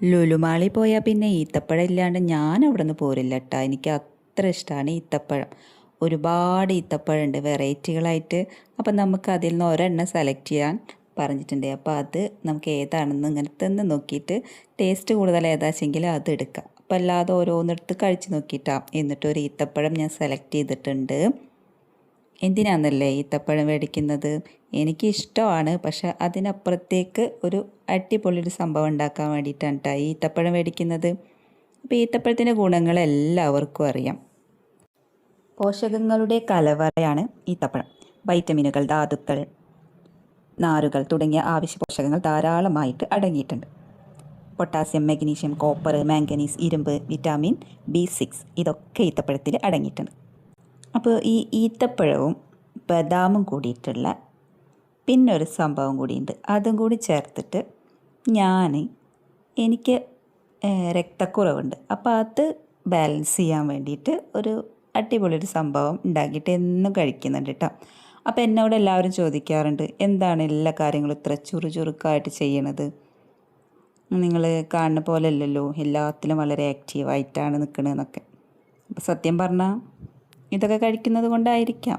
ലുലുമാളി പോയാൽ പിന്നെ ഈത്തപ്പഴം ഇല്ലാണ്ട് ഞാൻ അവിടെ നിന്ന് പോരില്ല കേട്ടോ എനിക്ക് അത്ര ഇഷ്ടമാണ് ഈത്തപ്പഴം. ഒരുപാട് ഈത്തപ്പഴം ഉണ്ട് വെറൈറ്റികളായിട്ട്. അപ്പം നമുക്ക് അതിൽ നിന്ന് ഒരെണ്ണം സെലക്ട് ചെയ്യാൻ പറഞ്ഞിട്ടുണ്ട്. അപ്പോൾ അത് നമുക്ക് ഏതാണെന്ന് ഇങ്ങനെ തന്നെ നോക്കിയിട്ട് ടേസ്റ്റ് കൂടുതൽ ഏതാച്ചെങ്കിൽ അത് എടുക്കാം. അപ്പം അല്ലാതെ ഓരോന്നെടുത്ത് കഴിച്ച് നോക്കിയിട്ടാണ് എന്നിട്ട് ഒരു ഈത്തപ്പഴം ഞാൻ സെലക്ട് ചെയ്തിട്ടുണ്ട്. എന്തിനാണെന്നല്ലേ ഈത്തപ്പഴം മേടിക്കുന്നത്? എനിക്ക് ഇഷ്ടമാണ് പക്ഷെ അതിനപ്പുറത്തേക്ക് ഒരു അടിപൊളി ഒരു സംഭവം ഉണ്ടാക്കാൻ വേണ്ടിയിട്ടാണ് കേട്ടോ ഈത്തപ്പഴം മേടിക്കുന്നത്. അപ്പോൾ ഈത്തപ്പഴത്തിന്റെ ഗുണങ്ങൾ എല്ലാവർക്കും അറിയാം. പോഷകങ്ങളുടെ കലവറയാണ് ഈത്തപ്പഴം. വൈറ്റമിനുകൾ ധാതുക്കൾ നാരുകൾ തുടങ്ങിയ ആവശ്യ പോഷകങ്ങൾ ധാരാളമായിട്ട് അടങ്ങിയിട്ടുണ്ട്. പൊട്ടാസ്യം മഗ്നീഷ്യം കോപ്പർ മാംഗനീസ് ഇരുമ്പ് വിറ്റാമിൻ ബി സിക്സ് ഇതൊക്കെ ഈത്തപ്പഴത്തിൽ അടങ്ങിയിട്ടുണ്ട്. അപ്പോൾ ഈ ഈത്തപ്പഴവും ബദാമും കൂടിയിട്ടുള്ള പിന്നൊരു സംഭവം കൂടിയുണ്ട്. അതും കൂടി ചേർത്തിട്ട് ഞാൻ എനിക്ക് രക്തക്കുറവുണ്ട്. അപ്പോൾ അത് ബാലൻസ് ചെയ്യാൻ വേണ്ടിയിട്ട് ഒരു അടിപൊളി ഒരു സംഭവം ഉണ്ടാക്കിയിട്ട് എന്നും കഴിക്കുന്നുണ്ട് കേട്ടോ. അപ്പോൾ എന്നോട് എല്ലാവരും ചോദിക്കാറുണ്ട് എന്താണ് എല്ലാ കാര്യങ്ങളും ഇത്ര ചുറുചുറുക്കായിട്ട് ചെയ്യണത്? നിങ്ങൾ കാണുന്ന പോലെ അല്ലല്ലോ എല്ലാത്തിലും വളരെ ആക്റ്റീവായിട്ടാണ് നിൽക്കണതെന്നൊക്കെ. അപ്പോൾ സത്യം പറഞ്ഞാൽ ഇതൊക്കെ കഴിക്കുന്നത് കൊണ്ടായിരിക്കാം.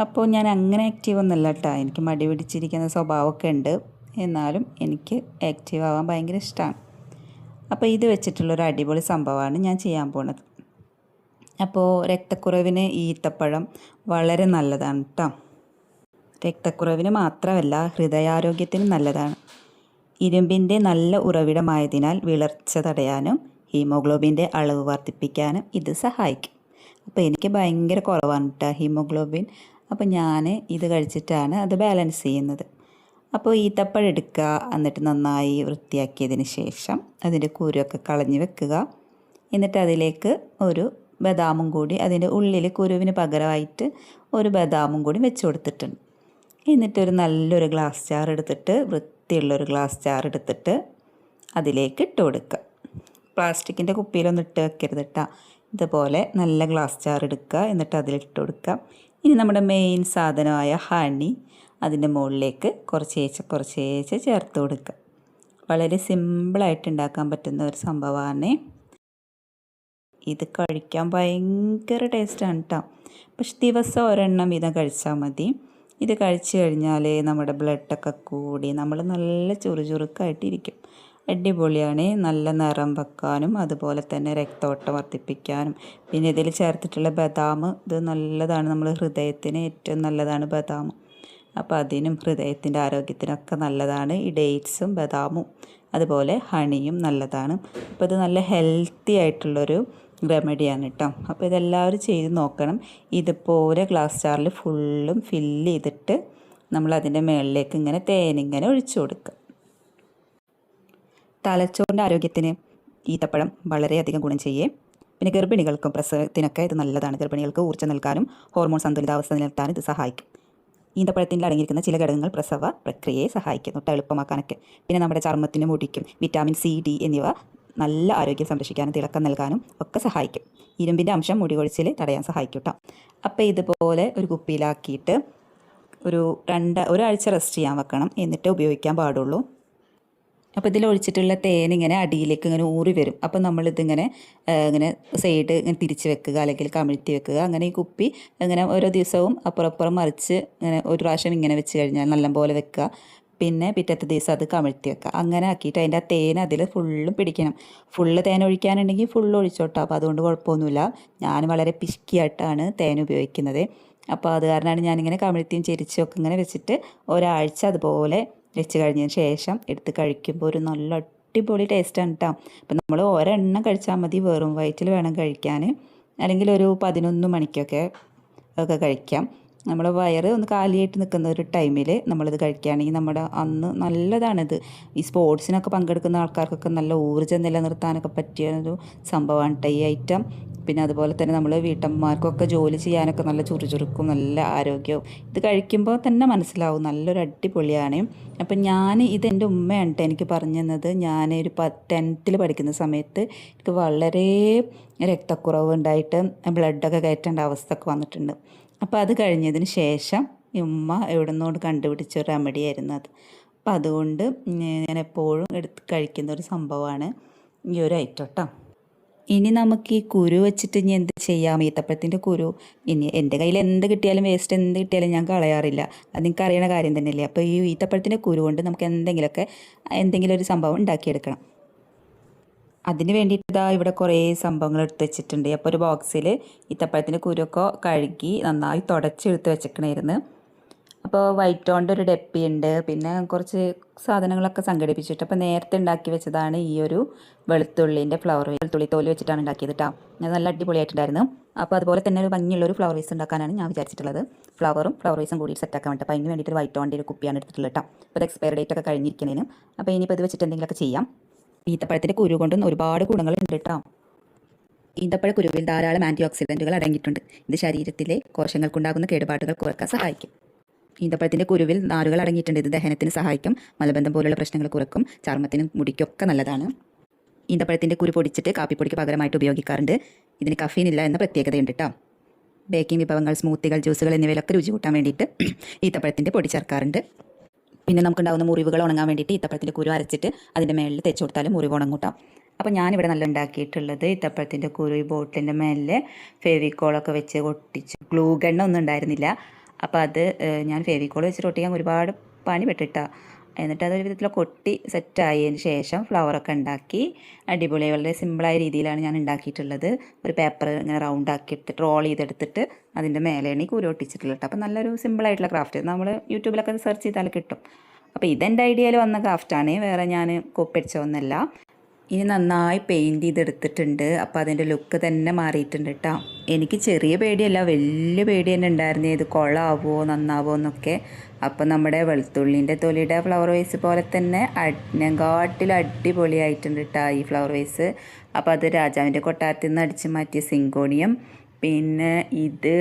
അപ്പോൾ ഞാൻ അങ്ങനെ ആക്റ്റീവ് കേട്ടോ. എനിക്ക് മടി പിടിച്ചിരിക്കുന്ന സ്വഭാവമൊക്കെ ഉണ്ട്. എന്നാലും എനിക്ക് ആക്റ്റീവ് ആവാൻ ഭയങ്കര ഇഷ്ടമാണ് അപ്പോൾ ഇത് വെച്ചിട്ടുള്ളൊരു അടിപൊളി സംഭവമാണ് ഞാൻ ചെയ്യാൻ പോണത്. അപ്പോൾ രക്തക്കുറവിന് ഈത്തപ്പഴം വളരെ നല്ലതാണ് കേട്ടോ. രക്തക്കുറവിന് മാത്രമല്ല ഹൃദയാരോഗ്യത്തിന് നല്ലതാണ്. ഇരുമ്പിന്റെ നല്ല ഉറവിടമായതിനാൽ വിളർച്ച തടയാനും ഹീമോഗ്ലോബിന്റെ അളവ് വർദ്ധിപ്പിക്കാനും ഇത് സഹായിക്കും. അപ്പോൾ എനിക്ക് ഭയങ്കര കുറവാണ് കേട്ടോ ഹീമോഗ്ലോബിൻ. അപ്പോൾ ഞാൻ ഇത് കഴിച്ചിട്ടാണ് അത് ബാലൻസ് ചെയ്യുന്നത്. അപ്പോൾ ഈത്തപ്പഴം എടുക്കുക എന്നിട്ട് നന്നായി വൃത്തിയാക്കിയതിന് ശേഷം അതിന്റെ കുരുവൊക്കെ കളഞ്ഞ് വെക്കുക. എന്നിട്ട് അതിലേക്ക് ഒരു ബദാമും കൂടി അതിന്റെ ഉള്ളിൽ കുരുവിന് പകരമായിട്ട് ഒരു ബദാമും കൂടി വെച്ച് കൊടുത്തിട്ടുണ്ട്. എന്നിട്ടൊരു നല്ലൊരു ഗ്ലാസ് ജാർ എടുത്തിട്ട് വൃത്തിയുള്ളൊരു ഗ്ലാസ് ജാർ എടുത്തിട്ട് അതിലേക്ക് ഇട്ട് കൊടുക്കുക. പ്ലാസ്റ്റിക്കിന്റെ കുപ്പിയിലൊന്നും ഇട്ട് വെക്കരുത് കേട്ടോ ഇതുപോലെ നല്ല ഗ്ലാസ് ജാർ എടുക്കുക. എന്നിട്ട് അതിലിട്ട് കൊടുക്കുക. ഇനി നമ്മുടെ മെയിൻ സാധനമായ ഹണി അതിന്റെ മുകളിലേക്ക് കുറച്ചേച്ച് കുറച്ചേച്ച് ചേർത്ത് കൊടുക്കുക. വളരെ സിമ്പിളായിട്ട് ഉണ്ടാക്കാൻ പറ്റുന്ന ഒരു സംഭവമാണ്. ഇത് കഴിക്കാൻ ഭയങ്കര ടേസ്റ്റാണ് കേട്ടോ പക്ഷെ ദിവസം ഒരെണ്ണം വീതം കഴിച്ചാൽ മതി. ഇത് കഴിച്ചു കഴിഞ്ഞാൽ നമ്മുടെ ബ്ലഡൊക്കെ കൂടി നമ്മൾ നല്ല ചുറുചുറുക്കായിട്ടിരിക്കും അടിപൊളിയാണ്. നല്ല നിറം വെക്കാനും അതുപോലെ തന്നെ രക്തോട്ടം വർദ്ധിപ്പിക്കാനും. പിന്നെ ഇതിൽ ചേർത്തിട്ടുള്ള ബദാം ഇത് നല്ലതാണ് നമ്മൾ ഹൃദയത്തിന് ഏറ്റവും നല്ലതാണ് ബദാം. അപ്പോൾ അതിനും ഹൃദയത്തിന്റെ ആരോഗ്യത്തിനൊക്കെ നല്ലതാണ്. ഈ ഡേറ്റ്സും ബദാമും അതുപോലെ ഹണിയും നല്ലതാണ്. അപ്പോൾ ഇത് നല്ല ഹെൽത്തി ആയിട്ടുള്ളൊരു റെമഡിയാണ് കേട്ടോ അപ്പോൾ ഇതെല്ലാവരും ചെയ്ത് നോക്കണം. ഇതുപോലെ ഗ്ലാസ് ജാറിൽ ഫുള്ളും ഫില്ല് ചെയ്തിട്ട് നമ്മൾ അതിന്റെ മുകളിലേക്ക് ഇങ്ങനെ തേനിങ്ങനെ ഒഴിച്ചു കൊടുക്കുക. തലച്ചോറിന്റെ ആരോഗ്യത്തിന് ഈത്തപ്പഴം വളരെയധികം ഗുണം ചെയ്യേ. പിന്നെ ഗർഭിണികൾക്കും പ്രസവത്തിനൊക്കെ ഇത് നല്ലതാണ്. ഗർഭിണികൾക്ക് ഊർജം നൽകാനും ഹോർമോൺ സന്തുലിതാവസ്ഥ നിലനിർത്താനും ഇത് സഹായിക്കും. ഈന്തപ്പഴത്തിൽ അടങ്ങിയിരിക്കുന്ന ചില ഘടകങ്ങൾ പ്രസവ പ്രക്രിയയെ സഹായിക്കുന്നു എളുപ്പമാക്കാനൊക്കെ. പിന്നെ നമ്മുടെ ചർമ്മത്തിന് മുടിക്കും വിറ്റാമിൻ സി ഡി എന്നിവ നല്ല ആരോഗ്യം സംരക്ഷിക്കാനും തിളക്കം നൽകാനും ഒക്കെ സഹായിക്കും. ഇരുമ്പിന്റെ അംശം മുടി കൊഴിച്ചിൽ തടയാൻ സഹായിക്കും കേട്ടോ അപ്പോൾ ഇതുപോലെ ഒരു കുപ്പിയിലാക്കിയിട്ട് ഒരു രണ്ട് ഒരാഴ്ച റെസ്റ്റ് ചെയ്യാൻ വെക്കണം. എന്നിട്ട് ഉപയോഗിക്കാൻ പാടുള്ളൂ. അപ്പോൾ ഇതിൽ ഒഴിച്ചിട്ടുള്ള തേൻ ഇങ്ങനെ അടിയിലേക്ക് ഇങ്ങനെ ഊറി വരും. അപ്പോൾ നമ്മളിതിങ്ങനെ ഇങ്ങനെ സൈഡ് ഇങ്ങനെ തിരിച്ച് വെക്കുക അല്ലെങ്കിൽ കമിഴ്ത്തി വെക്കുക. അങ്ങനെ ഈ കുപ്പി ഇങ്ങനെ ഓരോ ദിവസവും അപ്പുറപ്പുറം അപ്പുറം മറിച്ച് ഇങ്ങനെ ഒരു പ്രാവശ്യം ഇങ്ങനെ വെച്ച് കഴിഞ്ഞാൽ നല്ലപോലെ വെക്കുക. പിന്നെ പിറ്റത്തെ ദിവസം അത് കമിഴ്ത്തി വെക്കുക. അങ്ങനെ ആക്കിയിട്ട് അതിന്റെ ആ തേൻ അതിൽ ഫുള്ളും പിടിക്കണം. ഫുള്ള് തേൻ ഒഴിക്കാനുണ്ടെങ്കിൽ ഫുള്ള് ഒഴിച്ചോട്ടോ. അപ്പോൾ അതുകൊണ്ട് കുഴപ്പമൊന്നുമില്ല. ഞാൻ വളരെ പിശുക്കിയായിട്ടാണ് തേൻ ഉപയോഗിക്കുന്നത്. അപ്പോൾ അത് കാരണമാണ് ഞാനിങ്ങനെ കമിഴ്ത്തിയും ചെരിച്ചും ഒക്കെ ഇങ്ങനെ വെച്ചിട്ട് ഒരാഴ്ച അതുപോലെ വെച്ച് കഴിഞ്ഞതിന് ശേഷം എടുത്ത് കഴിക്കുമ്പോൾ ഒരു നല്ല അടിപൊളി ടേസ്റ്റാണ് കേട്ടോ അപ്പം നമ്മൾ ഒരെണ്ണം കഴിച്ചാൽ മതി. വെറും വയറ്റിൽ വേണം കഴിക്കാൻ. അല്ലെങ്കിൽ ഒരു പതിനൊന്ന് മണിക്കൊക്കെ ഒക്കെ കഴിക്കാം. നമ്മൾ വയറ് ഒന്ന് കാലിയായിട്ട് നിൽക്കുന്ന ഒരു ടൈമിൽ നമ്മളിത് കഴിക്കുകയാണെങ്കിൽ നമ്മുടെ അന്ന് നല്ലതാണിത്. ഈ സ്പോർട്സിനൊക്കെ പങ്കെടുക്കുന്ന ആൾക്കാർക്കൊക്കെ നല്ല ഊർജം നിലനിർത്താനൊക്കെ പറ്റിയ ഒരു സംഭവമാണ് കേട്ടോ ഈ ഐറ്റം പിന്നെ അതുപോലെ തന്നെ നമ്മൾ വീട്ടമ്മമാർക്കൊക്കെ ജോലി ചെയ്യാനൊക്കെ നല്ല ചുറുചുറുക്കും നല്ല ആരോഗ്യവും. ഇത് കഴിക്കുമ്പോൾ തന്നെ മനസ്സിലാവും. നല്ലൊരു അടിപൊളിയാണ്. അപ്പം ഞാൻ ഇത് എന്റെ ഉമ്മയാണ് എനിക്ക് പറഞ്ഞു തന്നത്. ഞാൻ ഒരു പ ടെൻത്തിൽ പഠിക്കുന്ന സമയത്ത് എനിക്ക് വളരെ രക്തക്കുറവ് ഉണ്ടായിട്ട് ബ്ലഡൊക്കെ കയറ്റേണ്ട അവസ്ഥ ഒക്കെ വന്നിട്ടുണ്ട്. അപ്പോൾ അത് കഴിഞ്ഞതിന് ശേഷം ഉമ്മ എവിടെ നിന്നോട് കണ്ടുപിടിച്ച ഒരു റെമഡി ആയിരുന്നു അത്. അപ്പം അതുകൊണ്ട് ഞാൻ എപ്പോഴും എടുത്ത് കഴിക്കുന്ന ഒരു സംഭവമാണ് ഈ ഒരു ഐറ്റം കേട്ടോ ഇനി നമുക്ക് ഈ കുരു വെച്ചിട്ട് ഇനി എന്ത് ചെയ്യാം? ഈത്തപ്പഴത്തിന്റെ കുരു. ഇനി എന്റെ കയ്യിൽ എന്ത് കിട്ടിയാലും വേസ്റ്റ് എന്ത് കിട്ടിയാലും ഞാൻ കളയാറില്ല. അത് നിങ്ങൾക്ക് അറിയണ കാര്യം തന്നെയല്ലേ. അപ്പോൾ ഈ ഈത്തപ്പഴത്തിന്റെ കുരു കൊണ്ട് നമുക്ക് എന്തെങ്കിലുമൊക്കെ എന്തെങ്കിലും ഒരു സംഭവം ഉണ്ടാക്കിയെടുക്കണം. അതിന് വേണ്ടിയിട്ട് ഇതാ ഇവിടെ കുറേ സംഭവങ്ങൾ എടുത്ത് വെച്ചിട്ടുണ്ട്. അപ്പോൾ ഒരു ബോക്സിൽ ഈത്തപ്പഴത്തിന്റെ കുരുവൊക്കെ കഴുകി നന്നായി തുടച്ചെടുത്ത് വെച്ചേക്കണായിരുന്നു. അപ്പോൾ വൈറ്റ് കൊണ്ട് ഒരു ഡെപ്പി ഉണ്ട് പിന്നെ കുറച്ച് സാധനങ്ങളൊക്കെ സംഘടിപ്പിച്ചിട്ട് അപ്പോൾ നേരത്തെ ഉണ്ടാക്കി വെച്ചതാണ് ഈ ഒരു വെളുത്തുള്ളിന്റെ ഫ്ലവർ വെളുത്തുള്ളി തോൽ വെച്ചിട്ടാണ് ഉണ്ടാക്കിയത് കേട്ടോ അത് നല്ല അടിപൊളിയായിട്ടുണ്ടായിരുന്നു. അപ്പോൾ അതുപോലെ തന്നെ ഒരു ഭംഗിയുള്ള ഒരു ഫ്ലവർ വേസ് ഉണ്ടാക്കാനാണ് ഞാൻ വിചാരിച്ചിട്ടുള്ളത്. ഫ്ലവറും ഫ്ലവർ വേസും കൂടി സെറ്റാക്കാൻ വേണ്ടി. അപ്പോൾ അതിന് വേണ്ടിയിട്ട് വൈറ്റ് ഓണ്ടി ഒരു കുപ്പിയാണ് എടുത്തിട്ടുള്ളത് കേട്ടോ അപ്പോൾ അത് എക്സ്പയർ ഡേറ്റ് ഒക്കെ കഴിഞ്ഞിരിക്കുന്നതിനും. അപ്പോൾ ഇനിയിപ്പോൾ ഇത് വെച്ചിട്ട് എന്തെങ്കിലുമൊക്കെ ചെയ്യാം. ഈത്തപ്പഴത്തിന്റെ കുരു കൊണ്ടും ഒരുപാട് ഗുണങ്ങളുണ്ട് കേട്ടോ ഈന്തപ്പഴ കുരുവിൽ ധാരാളം ആന്റി ഓക്സിഡന്റുകൾ അടങ്ങിയിട്ടുണ്ട്. ഇത് ശരീരത്തിലെ കോശങ്ങൾക്കുണ്ടാകുന്ന കേടുപാടുകൾ കുറയ്ക്കാൻ സഹായിക്കും. ഈന്തപ്പഴത്തിന്റെ കുരുവിൽ നാരുകൾ അടങ്ങിയിട്ടുണ്ട്. ഇത് ദഹനത്തിന് സഹായിക്കും. മലബന്ധം പോലുള്ള പ്രശ്നങ്ങൾ കുറക്കും. ചർമ്മത്തിനും മുടിക്കൊക്കെ നല്ലതാണ്. ഈന്തപ്പഴത്തിന്റെ കുരു പൊടിച്ചിട്ട് കാപ്പിപ്പൊടിക്ക് പകരമായിട്ട് ഉപയോഗിക്കാറുണ്ട്. ഇതിന് കഫീൻ ഇല്ല എന്ന പ്രത്യേകതയുണ്ട് കേട്ടോ ബേക്കിംഗ് വിഭവങ്ങൾ സ്മൂത്തികൾ ജ്യൂസുകൾ എന്നിവയിലൊക്കെ രുചി കൂട്ടാൻ വേണ്ടിയിട്ട് ഈത്തപ്പഴത്തിന്റെ പൊടി ചേർക്കാറുണ്ട്. പിന്നെ നമുക്കുണ്ടാകുന്ന മുറിവുകൾ ഉണങ്ങാൻ വേണ്ടിയിട്ട് ഈത്തപ്പഴത്തിന്റെ കുരു അരച്ചിട്ട് അതിന്റെ മേളിൽ തേച്ച് കൊടുത്താലും മുറിവ് ഉണങ്ങൂട്ടാം അപ്പോൾ ഞാനിവിടെ നല്ല ഉണ്ടാക്കിയിട്ടുള്ളത് ഈത്തപ്പഴത്തിന്റെ കുരു ഈ ബോട്ടിലിന്റെ മേലിൽ ഫെവിക്കോളൊക്കെ വെച്ച് ഒട്ടിച്ച് ഗ്ലൂ ഗണ്ണ ഒന്നും ഉണ്ടായിരുന്നില്ല. അപ്പോൾ അത് ഞാൻ ഫെവിക്കോൾ വെച്ചിട്ട് ഒട്ടിക്കാൻ ഒരുപാട് പണി പെട്ടിട്ടാ എന്നിട്ട് അതൊരു വിധത്തിലൊക്കെ ഒട്ടി സെറ്റായതിന് ശേഷം ഫ്ലവറൊക്കെ ഉണ്ടാക്കി അടിപൊളി വളരെ സിമ്പിളായ രീതിയിലാണ് ഞാൻ ഉണ്ടാക്കിയിട്ടുള്ളത്. ഒരു പേപ്പർ ഇങ്ങനെ റൗണ്ട് ആക്കി എടുത്തിട്ട് റോൾ ചെയ്തെടുത്തിട്ട് അതിന്റെ മേലെയാണ് ഈ കുരു ഒട്ടിച്ചിട്ടുള്ളത് അപ്പോൾ നല്ലൊരു സിമ്പിളായിട്ടുള്ള ക്രാഫ്റ്റ്. നമ്മൾ യൂട്യൂബിലൊക്കെ സെർച്ച് ചെയ്താൽ കിട്ടും. അപ്പോൾ ഇതെന്റെ ഐഡിയയിൽ വന്ന ക്രാഫ്റ്റാണ്. വേറെ ഞാൻ കോപ്പടിച്ചതൊന്നുമല്ല ഇനി നന്നായി പെയിന്റ് ചെയ്തെടുത്തിട്ടുണ്ട്. അപ്പോൾ അതിന്റെ ലുക്ക് തന്നെ മാറിയിട്ടുണ്ട് കേട്ടോ എനിക്ക് ചെറിയ പേടിയല്ല വലിയ പേടി തന്നെ ഉണ്ടായിരുന്നു. ഇത് കൊള്ളാവോ നന്നാവോ എന്നൊക്കെ. അപ്പോൾ നമ്മുടെ വെളുത്തുള്ളിന്റെ തൊലിയുടെ ഫ്ലവർ വേസ് പോലെ തന്നെ അതിനെക്കാട്ടിൽ അടിപൊളിയായിട്ടുണ്ട് കേട്ടോ ഈ ഫ്ലവർ വേസ് അപ്പോൾ അത് രാജാവിന്റെ കൊട്ടാരത്തിൽ നിന്ന് അടിച്ച് മാറ്റിയ സിങ്കോണിയം. പിന്നെ ഇത്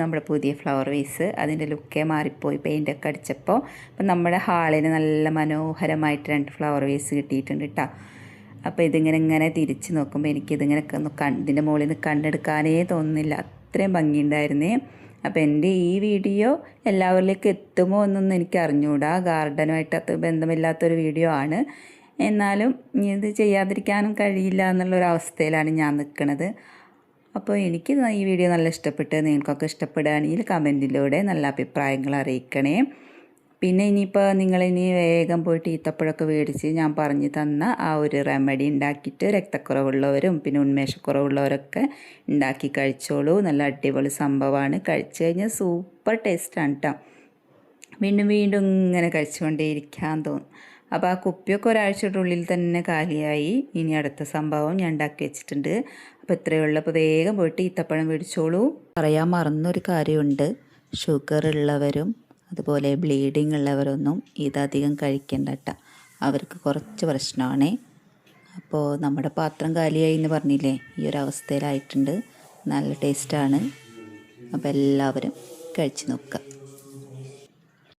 നമ്മുടെ പുതിയ ഫ്ലവർ വേസ് അതിന്റെ ലുക്കേ മാറിപ്പോയി പെയിന്റൊക്കെ അടിച്ചപ്പോൾ അപ്പം നമ്മുടെ ഹാളിന് നല്ല മനോഹരമായിട്ട് രണ്ട് ഫ്ലവർ വേസ് കിട്ടിയിട്ടുണ്ട് കേട്ടോ അപ്പോൾ ഇതിങ്ങനെ ഇങ്ങനെ തിരിച്ച് നോക്കുമ്പോൾ എനിക്കിതിങ്ങനെ ഇതിന്റെ മുകളിൽ നിന്ന് കണ്ടെടുക്കാനേ തോന്നുന്നില്ല. അത്രയും ഭംഗിയുണ്ടായിരുന്നേ. അപ്പോൾ എന്റെ ഈ വീഡിയോ എല്ലാവരിലേക്ക് എത്തുമോ എന്നൊന്നും എനിക്ക് അറിഞ്ഞുകൂടാ ഗാർഡനുമായിട്ട് അത് ബന്ധമില്ലാത്തൊരു വീഡിയോ ആണ്. എന്നാലും ഇത് ചെയ്യാതിരിക്കാനും കഴിയില്ല എന്നുള്ളൊരു അവസ്ഥയിലാണ് ഞാൻ നിൽക്കുന്നത് അപ്പോൾ എനിക്ക് ഈ വീഡിയോ നല്ല ഇഷ്ടപ്പെട്ട് നിങ്ങൾക്കൊക്കെ ഇഷ്ടപ്പെടുകയാണെങ്കിൽ കമന്റിലൂടെ നല്ല അഭിപ്രായങ്ങൾ അറിയിക്കണേ. പിന്നെ ഇനിയിപ്പോൾ നിങ്ങളിനി വേഗം പോയിട്ട് ഈത്തപ്പഴമൊക്കെ മേടിച്ച് ഞാൻ പറഞ്ഞു തന്ന ആ ഒരു റെമഡി ഉണ്ടാക്കിയിട്ട് രക്തക്കുറവുള്ളവരും പിന്നെ ഉന്മേഷക്കുറവുള്ളവരൊക്കെ ഉണ്ടാക്കി കഴിച്ചോളൂ. നല്ല അടിപൊളി സംഭവമാണ്. കഴിച്ചു കഴിഞ്ഞാൽ സൂപ്പർ ടേസ്റ്റാണ് കേട്ടോ വീണ്ടും വീണ്ടും ഇങ്ങനെ കഴിച്ചുകൊണ്ടേയിരിക്കാൻ തോന്നും. അപ്പോൾ ആ കുപ്പിയൊക്കെ ഒരാഴ്ചയുടെ ഉള്ളിൽ തന്നെ കാലിയായി. ഇനി അടുത്ത സംഭവം ഞാൻ ഉണ്ടാക്കി വെച്ചിട്ടുണ്ട്. അപ്പോൾ ഇത്രയേ അപ്പോൾ വേഗം പോയിട്ട് ഈത്തപ്പഴം മേടിച്ചോളൂ. പറയാൻ മറന്നൊരു കാര്യമുണ്ട്. ഷുഗർ ഉള്ളവരും അതുപോലെ ബ്ലീഡിംഗ് ഉള്ളവരൊന്നും ഇതധികം കഴിക്കേണ്ട കേട്ടോ അവർക്ക് കുറച്ച് പ്രശ്നമാണ്. അപ്പോൾ നമ്മുടെ പാത്രം കാലിയായി എന്ന് പറഞ്ഞില്ലേ? ഈ ഒരു അവസ്ഥയിലായിട്ടുണ്ട്. നല്ല ടേസ്റ്റാണ് അപ്പോൾ എല്ലാവരും കഴിച്ച് നോക്കുക.